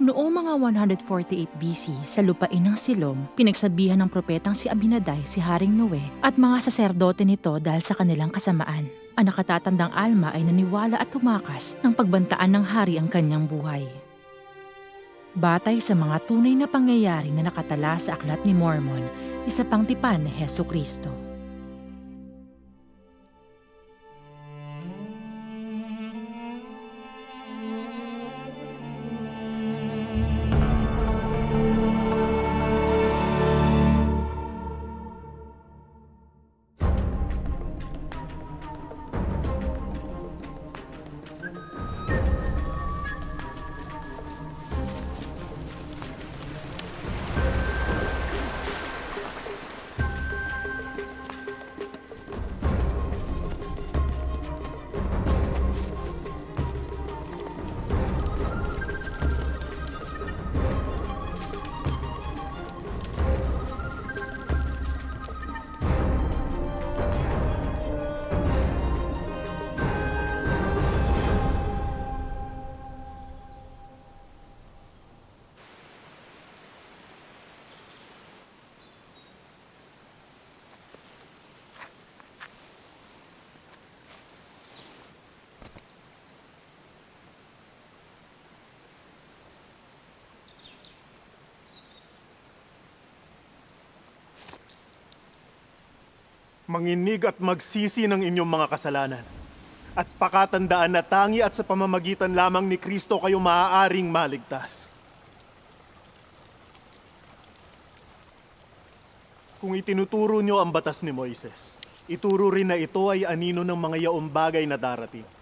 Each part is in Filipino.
Noong mga 148 BC sa lupain ng Silom, pinagsabihan ng propetang si Abinaday si Haring Noe at mga saserdote nito dahil sa kanilang kasamaan. Ang nakatatandang Alma ay naniwala at tumakas ng pagbantaan ng hari ang kanyang buhay. Batay sa mga tunay na pangyayari na nakatala sa Aklat ni Mormon, isa pang tipan ni Heso Kristo. Manginig at magsisi ng inyong mga kasalanan. At pakatandaan na tangi at sa pamamagitan lamang ni Kristo kayo maaaring maligtas. Kung itinuturo nyo ang batas ni Moises, ituro rin na ito ay anino ng mga yaong bagay na darating.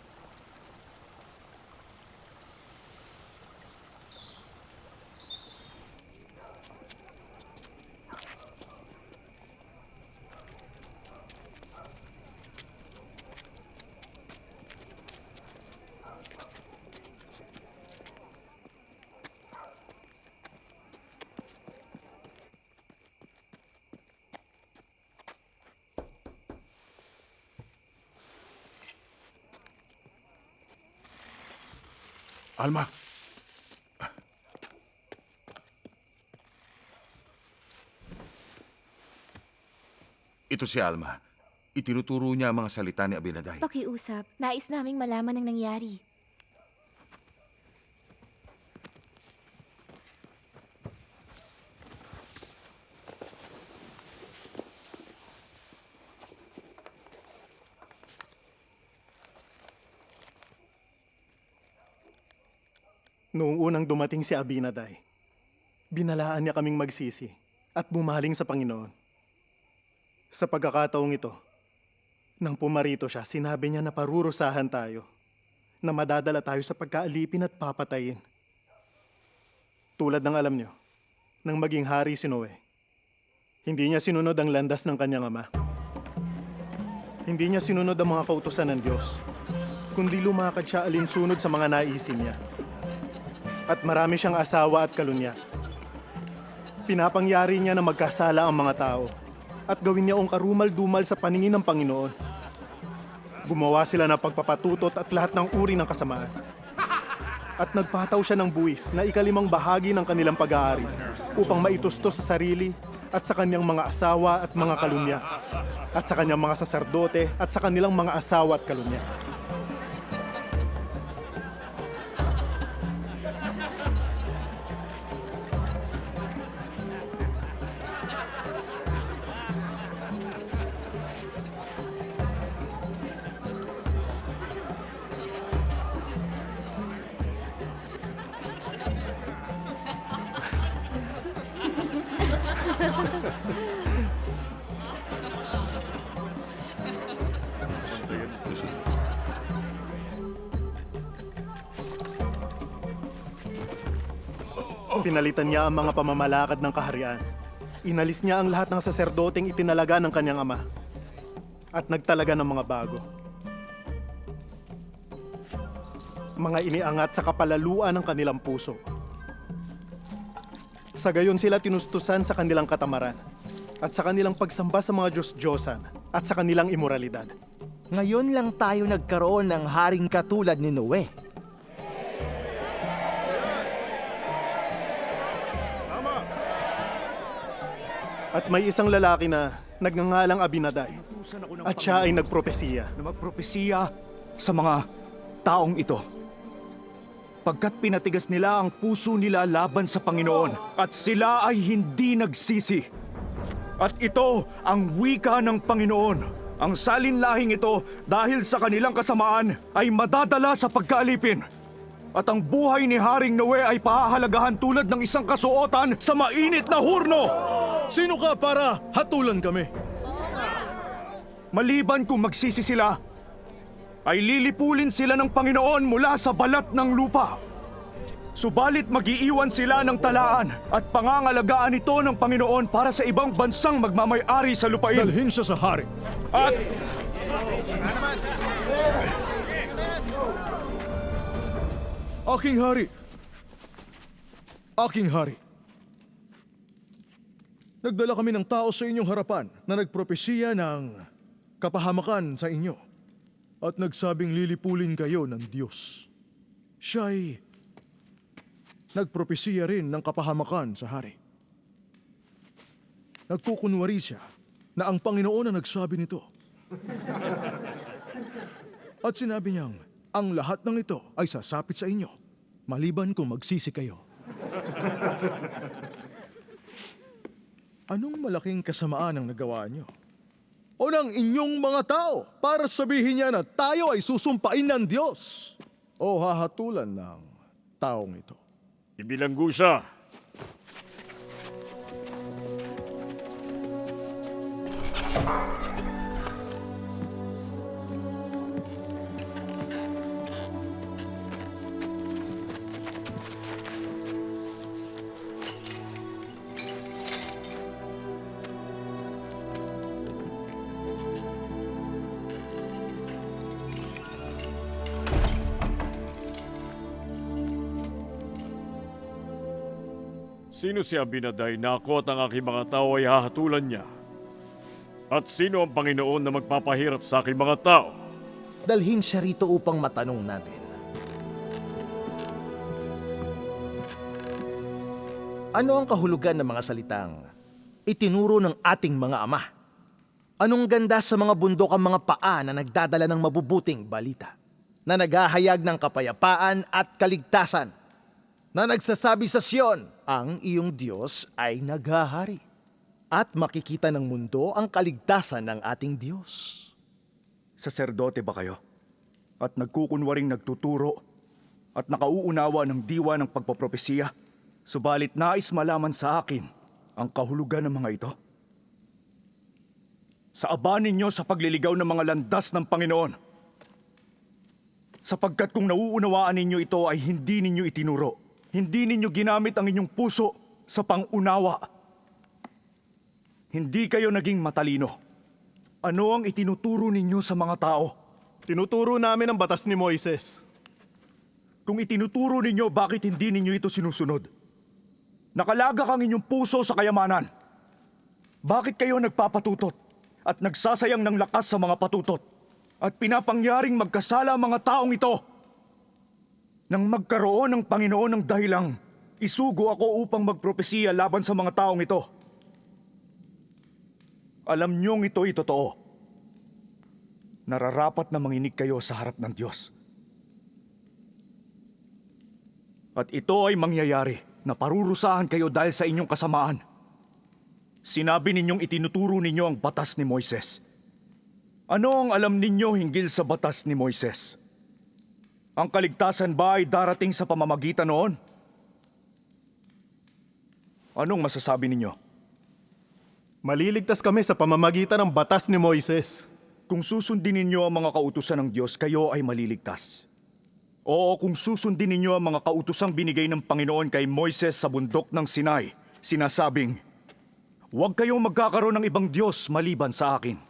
Alma. Ito si Alma. Itinuturo niya ang mga salita ni Abinaday. Pakiusap. Nais naming malaman ang nangyari. Noong unang dumating si Abinaday, binalaan niya kaming magsisi at bumaling sa Panginoon. Sa pagkakataong ito, nang pumarito siya, sinabi niya na parurusahan tayo, na madadala tayo sa pagkaalipin at papatayin. Tulad ng alam niyo, nang maging hari si Noe, hindi niya sinunod ang landas ng kanyang ama. Hindi niya sinunod ang mga kautosan ng Diyos, kundi lumakad siya alinsunod sa mga naisin niya at marami siyang asawa at kalunya. Pinapangyari niya na magkasala ang mga tao at gawin niya ang karumal-dumal sa paningin ng Panginoon. Gumawa sila ng pagpapatutot at lahat ng uri ng kasamaan. At nagpataw siya ng buwis na ikalimang bahagi ng kanilang pag-aari upang maitustos sa sarili at sa kanyang mga asawa at mga kalunya at sa kanyang mga saserdote at sa kanilang mga asawa at kalunya. Pinalitan niya ang mga pamamalakad ng kaharian. Inalis niya ang lahat ng saserdoteng itinalaga ng kanyang ama. At nagtalaga ng mga bago. Mga iniangat sa kapalaluan ng kanilang puso. Sa gayon sila tinustusan sa kanilang katamaran at sa kanilang pagsamba sa mga Diyos-Diyosan at sa kanilang imoralidad. Ngayon lang tayo nagkaroon ng haring katulad ni Noe. At may isang lalaki na nagngangalang Abinaday. At siya ay nagpropesiya. na magpropesiya sa mga taong ito. Pagkat pinatigas nila ang puso nila laban sa Panginoon at sila ay hindi nagsisi. At ito ang wika ng Panginoon. Ang salinlahing ito dahil sa kanilang kasamaan ay madadala sa pagkaalipin. At ang buhay ni Haring Noe ay pahahalagahan tulad ng isang kasuotan sa mainit na hurno. Sino ka para hatulan kami? Maliban kung magsisi sila, ay lilipulin sila ng Panginoon mula sa balat ng lupa. Subalit magiiwan sila ng talaan at pangangalagaan ito ng Panginoon para sa ibang bansang magmamay-ari sa lupain. Dalhin siya sa hari. At Aking hari! Aking hari! Nagdala kami ng tao sa inyong harapan na nagpropesiya ng kapahamakan sa inyo at nagsabing lilipulin kayo ng Diyos. Siya'y nagpropesiya rin ng kapahamakan sa hari. Nagkukunwari siya na ang Panginoon ang nagsabi nito. At sinabi niyang, ang lahat ng ito ay sasapit sa inyo, maliban kung magsisi kayo. Anong malaking kasamaan ang nagawa niyo? O ng inyong mga tao para sabihin niya na tayo ay susumpain ng Diyos? O hahatulan ng taong ito? Ibilanggo siya. Sino si Abinaday na ako at ang aking mga tao ay hahatulan niya? At sino ang Panginoon na magpapahirap sa aking mga tao? Dalhin siya rito upang matanong natin. Ano ang kahulugan ng mga salitang itinuro ng ating mga ama? Anong ganda sa mga bundok ang mga paa na nagdadala ng mabubuting balita? Na naghahayag ng kapayapaan at kaligtasan? Na nagsasabi sa Sion, ang iyong Diyos ay naghahari. At makikita ng mundo ang kaligtasan ng ating Diyos. Saserdote ba kayo? At nagkukunwaring nagtuturo at nakauunawa ng diwa ng pagpapropesiya? Subalit nais malaman sa akin ang kahulugan ng mga ito. Sa aba ninyo sa pagliligaw ng mga landas ng Panginoon. Sapagkat kung nauunawaan ninyo ito ay hindi ninyo itinuro. Hindi ninyo ginamit ang inyong puso sa pangunawa. Hindi kayo naging matalino. Ano ang itinuturo ninyo sa mga tao? Tinuturo namin ang batas ni Moises. Kung itinuturo ninyo, bakit hindi ninyo ito sinusunod? Nakalagak ang inyong puso sa kayamanan. Bakit kayo nagpapatutot at nagsasayang ng lakas sa mga patutot at pinapangyaring magkasala ang mga taong ito? Nang magkaroon ng Panginoon ng dahilang, isugo ako upang magpropesiya laban sa mga taong ito. Alam niyong ito'y totoo. Nararapat na manginig kayo sa harap ng Diyos. At ito ay mangyayari na parurusahan kayo dahil sa inyong kasamaan. Sinabi ninyong itinuturo ninyo ang batas ni Moises. Ano ang alam ninyo hinggil sa batas ni Moises? Ang kaligtasan ba ay darating sa pamamagitan noon? Anong masasabi ninyo? Maliligtas kami sa pamamagitan ng batas ni Moises. Kung susundin ninyo ang mga kautusan ng Diyos, kayo ay maliligtas. Oo, kung susundin ninyo ang mga kautusang binigay ng Panginoon kay Moises sa bundok ng Sinai, sinasabing, Huwag kayong magkakaroon ng ibang Diyos maliban sa akin.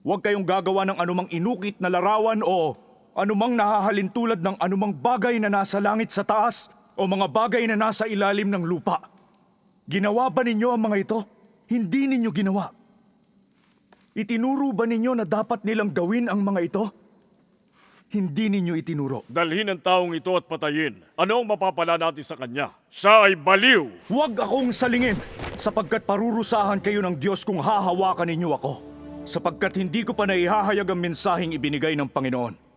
Huwag kayong gagawa ng anumang inukit na larawan o anumang nahahalin tulad ng anumang bagay na nasa langit sa taas o mga bagay na nasa ilalim ng lupa. Ginawa ba ninyo ang mga ito? Hindi ninyo ginawa. Itinuro ba ninyo na dapat nilang gawin ang mga ito? Hindi ninyo itinuro. Dalhin ang taong ito at patayin. Ano ang mapapala natin sa kanya? Siya ay baliw! Huwag akong salingin, sapagkat parurusahan kayo ng Diyos kung hahawakan ninyo ako. Sapagkat hindi ko pa naihahayag ang mensaheng ibinigay ng Panginoon.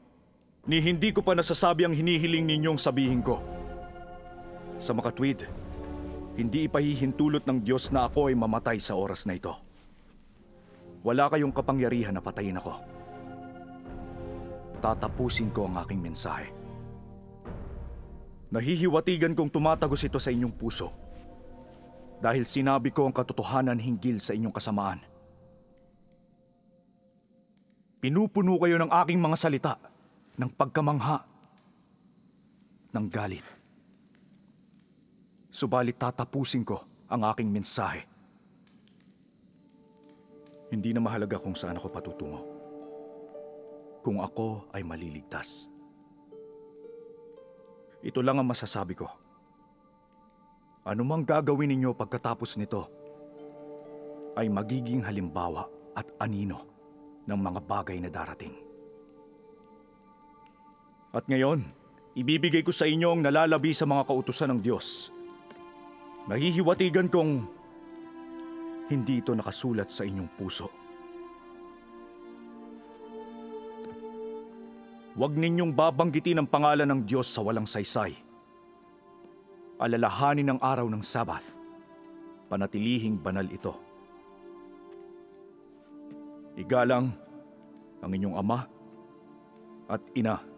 Ni hindi ko pa nasasabi ang hinihiling ninyong sabihin ko. Sa makatwid, hindi ipahihintulot ng Diyos na ako ay mamatay sa oras na ito. Wala kayong kapangyarihan na patayin ako. Tatapusin ko ang aking mensahe. Nahihiwatigan kong tumatagos ito sa inyong puso. Dahil sinabi ko ang katotohanan hinggil sa inyong kasamaan. Pinupuno kayo ng aking mga salita, ng pagkamangha, ng galit. Subalit tatapusin ko ang aking mensahe. Hindi na mahalaga kung saan ako patutungo. Kung ako ay maliligtas. Ito lang ang masasabi ko. Ano mang gagawin ninyo pagkatapos nito ay magiging halimbawa at anino ng mga bagay na darating. At ngayon, ibibigay ko sa inyo ang nalalabi sa mga kautusan ng Diyos. Nahihiwatigan kong hindi ito nakasulat sa inyong puso. Huwag ninyong babanggitin ang pangalan ng Diyos sa walang saysay. Alalahanin ang araw ng Sabath. Panatilihing banal ito. Igalang ang inyong ama at ina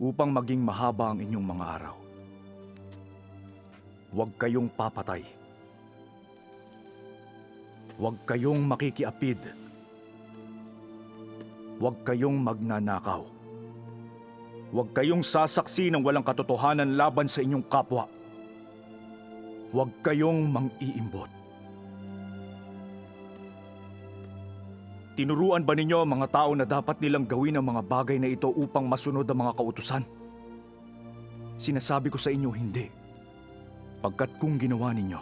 upang maging mahaba ang inyong mga araw. Huwag kayong papatay. Huwag kayong makikiapid. Huwag kayong magnanakaw. Huwag kayong sasaksi ng walang katotohanan laban sa inyong kapwa. Huwag kayong mang-iimbot. Tinuruan ba ninyo ang mga tao na dapat nilang gawin ang mga bagay na ito upang masunod ang mga kautusan? Sinasabi ko sa inyo, hindi. Pagkat kung ginawa ninyo,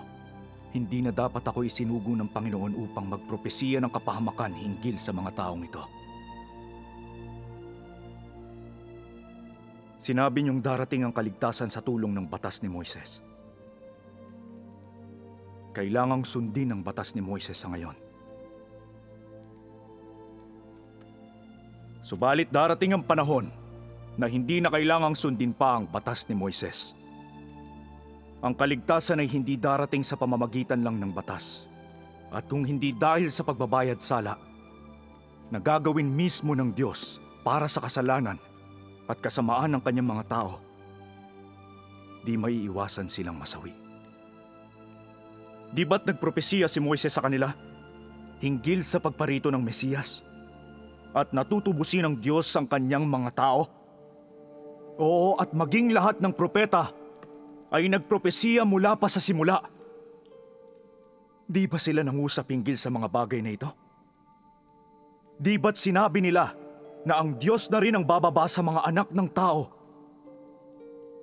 hindi na dapat ako isinugo ng Panginoon upang magpropesiya ng kapahamakan hinggil sa mga taong ito. Sinabi niyong darating ang kaligtasan sa tulong ng batas ni Moises. Kailangang sundin ang batas ni Moises sa ngayon. Subalit darating ang panahon na hindi na kailangang sundin pa ang batas ni Moises. Ang kaligtasan ay hindi darating sa pamamagitan lang ng batas. At kung hindi dahil sa pagbabayad sala, na gagawin mismo ng Diyos para sa kasalanan at kasamaan ng kanyang mga tao, di maiiwasan silang masawi. Di ba't nagpropesiya si Moises sa kanila hinggil sa pagparito ng Mesiyas? At natutubusin ng Diyos ang kanyang mga tao? Oo, at maging lahat ng propeta ay nagpropesiya mula pa sa simula. Di ba sila nangusap hinggil sa mga bagay na ito? Di ba't sinabi nila na ang Diyos na rin ang bababa sa mga anak ng tao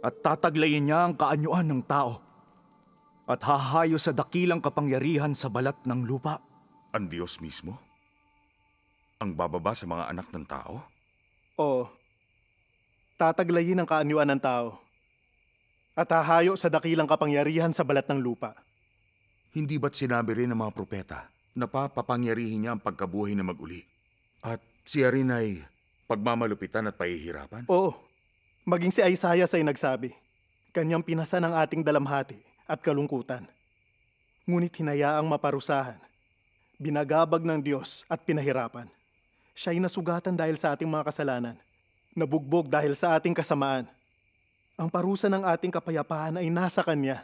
at tataglayin niya ang kaanyuan ng tao at hahayo sa dakilang kapangyarihan sa balat ng lupa? Ang Diyos mismo? Ang bababa sa mga anak ng tao? O, tataglayin ang kaanyuan ng tao at hahayo sa dakilang kapangyarihan sa balat ng lupa. Hindi ba't sinabi rin ng mga propeta na papapangyarihin niya ang pagkabuhay na maguli? At siya rin ay pagmamalupitan at pahihirapan? Oo, maging si Isaiah ay nagsabi, kanyang pinasa ng ating dalamhati at kalungkutan. Ngunit hinayaang maparusahan, binagabag ng Diyos at pinahirapan. Siya'y nasugatan dahil sa ating mga kasalanan, nabugbog dahil sa ating kasamaan. Ang parusa ng ating kapayapaan ay nasa Kanya.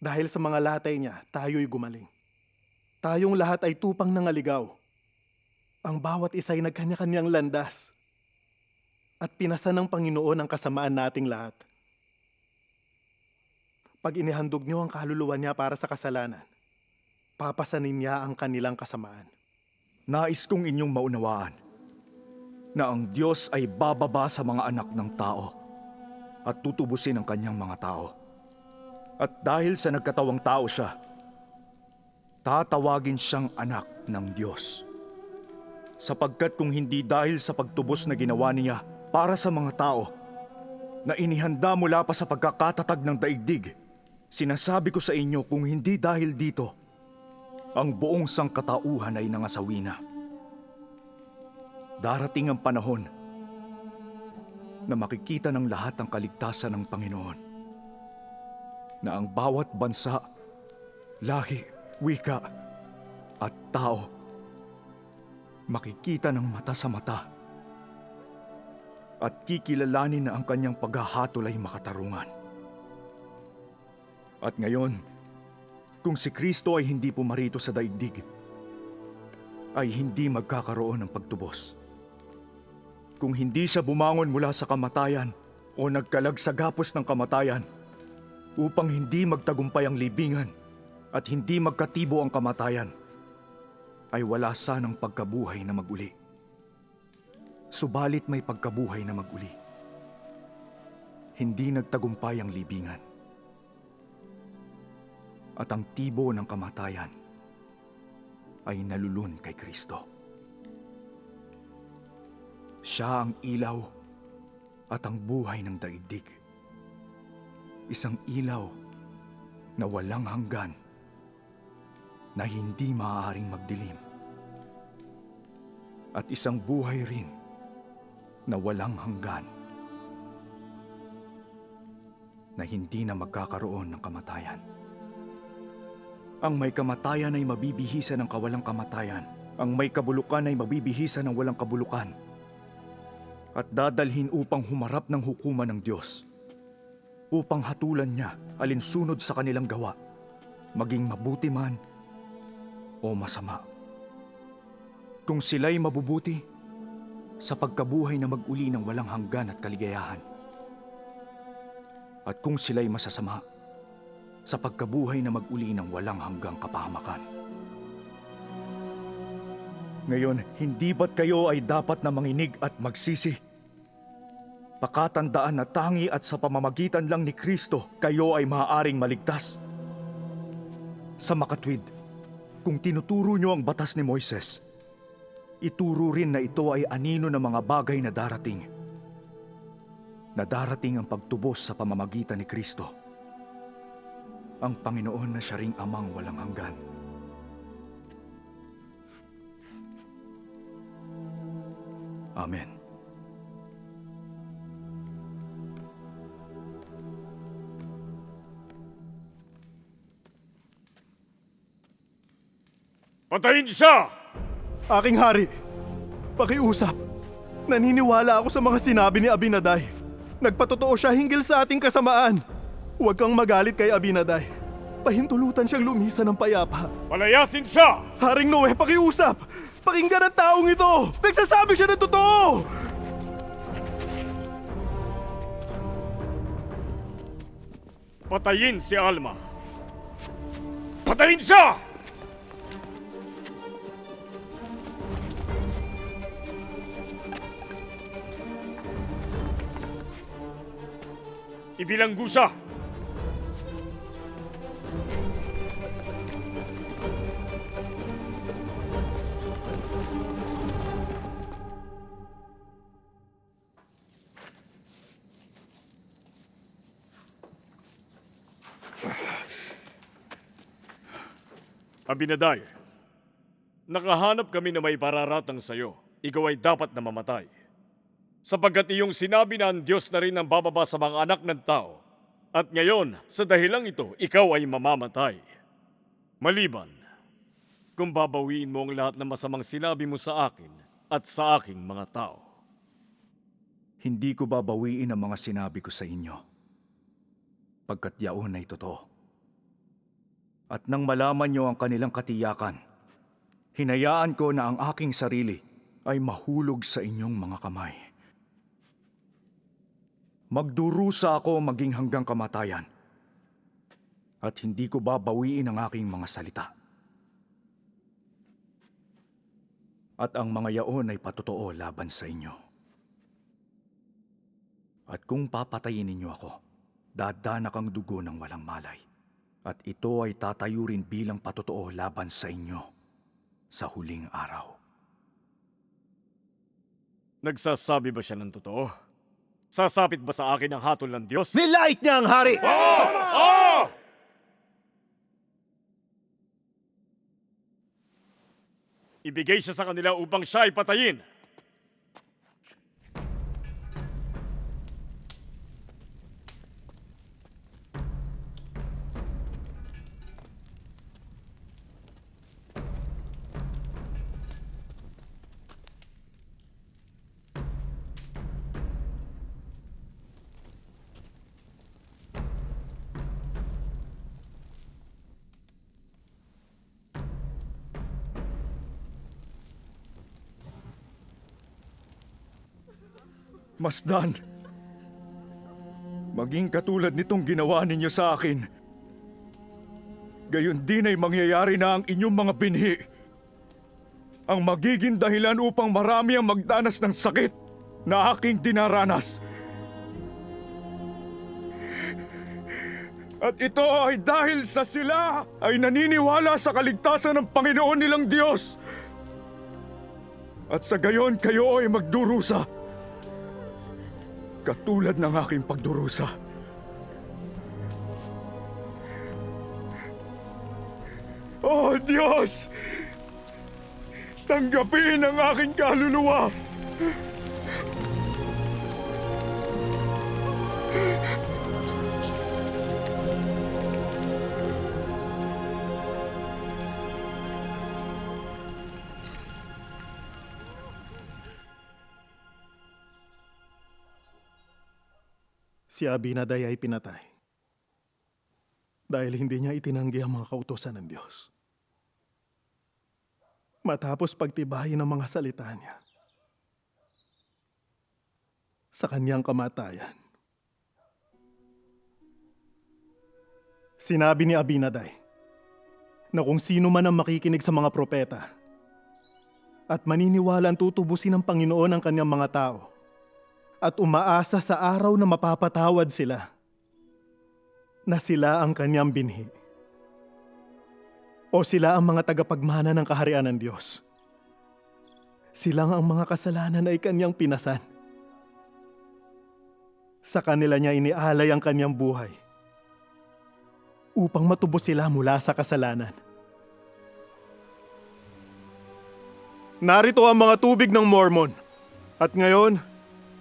Dahil sa mga latay niya, tayo'y gumaling. Tayong lahat ay tupang nangaligaw. Ang bawat isa'y nagkanya-kanyang landas. At pinasa ng Panginoon ang kasamaan nating lahat. Pag inihandog niyo ang kaluluwa niya para sa kasalanan, papasanin niya ang kanilang kasamaan. Nais kong inyong maunawaan na ang Diyos ay bababa sa mga anak ng tao at tutubusin ang kanyang mga tao. At dahil sa nagkatawang tao siya, tatawagin siyang anak ng Diyos. Sapagkat kung hindi dahil sa pagtubos na ginawa niya para sa mga tao, na inihanda mula pa sa pagkakatatag ng daigdig, sinasabi ko sa inyo kung hindi dahil dito, ang buong sangkatauhan ay nangasawi na. Darating ang panahon na makikita ng lahat ang kaligtasan ng Panginoon. Na ang bawat bansa, lahi, wika, at tao makikita ng mata sa mata at kikilalanin na ang kanyang paghahatol ay makatarungan. At ngayon, kung si Kristo ay hindi pumarito sa daigdig, ay hindi magkakaroon ng pagtubos. Kung hindi siya bumangon mula sa kamatayan o nagkalag sa gapos ng kamatayan upang hindi magtagumpay ang libingan at hindi magkatibo ang kamatayan, ay wala sanang pagkabuhay na maguli. Subalit may pagkabuhay na maguli. Hindi nagtagumpay ang libingan. At ang tibo ng kamatayan ay nalulun kay Kristo. Siya ang ilaw at ang buhay ng daigdig. Isang ilaw na walang hanggan na hindi maaaring magdilim. At isang buhay rin na walang hanggan na hindi na magkakaroon ng kamatayan. Ang may kamatayan ay mabibihisa ng kawalang kamatayan. Ang may kabulukan ay mabibihisa ng walang kabulukan. At dadalhin upang humarap ng hukuman ng Diyos. Upang hatulan niya alinsunod sa kanilang gawa, maging mabuti man o masama. Kung sila'y mabubuti, sa pagkabuhay na mag-uli ng walang hanggan at kaligayahan. At kung sila'y masasama, sa pagkabuhay na mag-uli ng walang hanggang kapahamakan. Ngayon, hindi ba't kayo ay dapat na manginig at magsisi? Pakatandaan na tangi at sa pamamagitan lang ni Kristo, kayo ay maaaring maligtas. Sa makatwid, kung tinuturo nyo ang batas ni Moises, ituro rin na ito ay anino ng mga bagay na darating. Na darating ang pagtubos sa pamamagitan ni Kristo. Ang Panginoon na siya ring amang walang hanggan. Amen. Patayin siya! Aking hari, pakiusap. Naniniwala ako sa mga sinabi ni Abinaday. Nagpatotoo siya hinggil sa ating kasamaan. Huwag kang magalit kay Abinaday. Pahintulutan siyang lumisa ng payapa. Palayasin siya! Haring Noe, pakiusap! Pakinggan ang taong ito! Nagsasabi siya ng totoo! Patayin si Alma! Patayin siya! Ibilanggo siya! Abinaday, nakahanap kami na may pararatang sa'yo. Ikaw ay dapat na mamatay. Sapagkat iyong sinabi na ang Diyos na rin ang bababa sa mga anak ng tao. At ngayon, sa dahilang ito, ikaw ay mamamatay. Maliban, kung babawiin mo ang lahat ng masamang sinabi mo sa akin at sa aking mga tao. Hindi ko babawiin ang mga sinabi ko sa inyo. Pagkat yaon ay totoo. At nang malaman niyo ang kanilang katiyakan, hinayaan ko na ang aking sarili ay mahulog sa inyong mga kamay. Magdurusa ako maging hanggang kamatayan. At hindi ko babawiin ang aking mga salita. At ang mga yaon ay patotoo laban sa inyo. At kung papatayin ninyo ako, dadanak ang dugo ng walang malay. At ito ay tatayo rin bilang patotoo laban sa inyo sa huling araw. Nagsasabi ba siya ng totoo? Sasapit ba sa akin ang hatol ng Diyos? Nilait niya ang hari! Ibigay siya sa kanila upang siya ay patayin. Masdan, maging katulad nitong ginawa ninyo sa akin. Gayon din ay mangyayari na ang inyong mga binhi. Ang magiging dahilan upang marami ang magdanas ng sakit na aking dinaranas. At ito ay dahil sa sila ay naniniwala sa kaligtasan ng Panginoon nilang Diyos. At sa gayon kayo ay magdurusa katulad ng aking pagdurusa. Oh Diyos! Tanggapin ang aking kaluluwa! Si Abinaday ay pinatay. Dahil hindi niya itinanggi ang mga kautosan ng Diyos. Matapos pagtibayin ang mga salita niya. Sa kanyang kamatayan. Sinabi ni Abinaday na kung sino man ang makikinig sa mga propeta at maniniwala ang tutubusin ng Panginoon ang kanyang mga tao, at umaasa sa araw na mapapatawad sila na sila ang kanyang binhi. O sila ang mga tagapagmana ng kaharian ng Diyos. Silang ang mga kasalanan ay kanyang pinasan. Sa kanila niya inialay ang kanyang buhay upang matubos sila mula sa kasalanan. Narito ang mga tubig ng Mormon. At ngayon,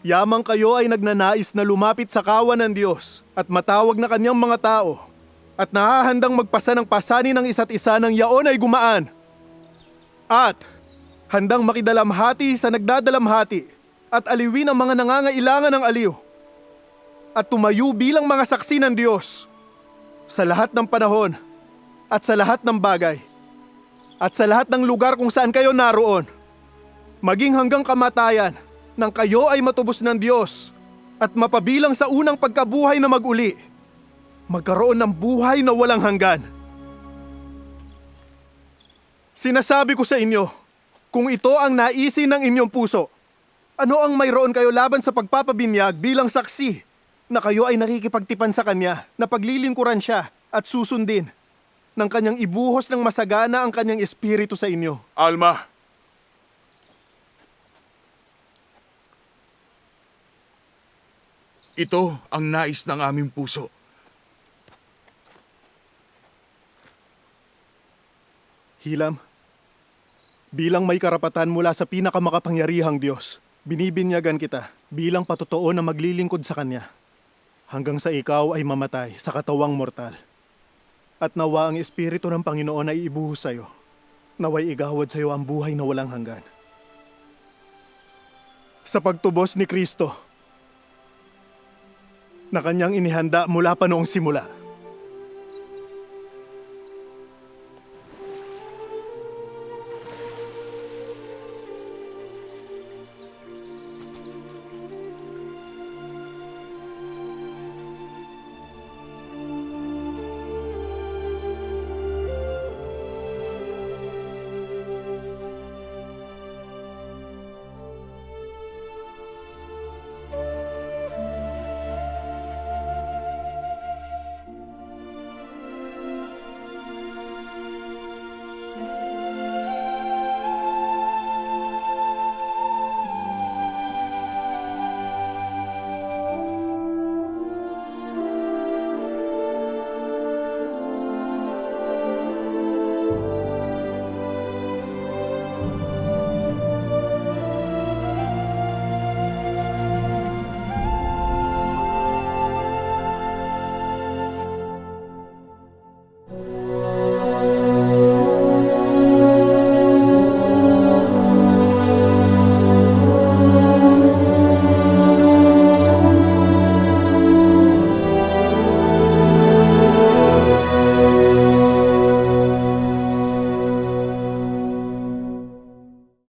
Yamang kayo ay nagnanais na lumapit sa kawan ng Diyos at matawag na kanyang mga tao at nahahandang magpasa ng pasani ng isa't isa ng yaon ay gumaan. At handang makidalamhati sa nagdadalamhati at aliwin ang mga nangangailangan ng aliw. At tumayo bilang mga saksi ng Diyos sa lahat ng panahon at sa lahat ng bagay at sa lahat ng lugar kung saan kayo naroon. Maging hanggang kamatayan nang kayo ay matubos ng Diyos at mapabilang sa unang pagkabuhay na maguli, magkaroon ng buhay na walang hanggan. Sinasabi ko sa inyo, kung ito ang naisin ng inyong puso, ano ang mayroon kayo laban sa pagpapabinyag bilang saksi na kayo ay nakikipagtipan sa Kanya, na paglilingkuran siya at susundin ng Kanyang ibuhos ng masagana ang Kanyang Espiritu sa inyo? Alma, ito ang nais ng aming puso. Hilam, bilang may karapatan mula sa pinakamakapangyarihang Diyos, binibinyagan kita bilang patotoo na maglilingkod sa Kanya hanggang sa ikaw ay mamatay sa katawang mortal. At nawa ang Espiritu ng Panginoon ay ibuhos sa iyo. Naway igawad sa iyo ang buhay na walang hanggan. Sa pagtubos ni Kristo, na kanyang inihanda mula pa noong simula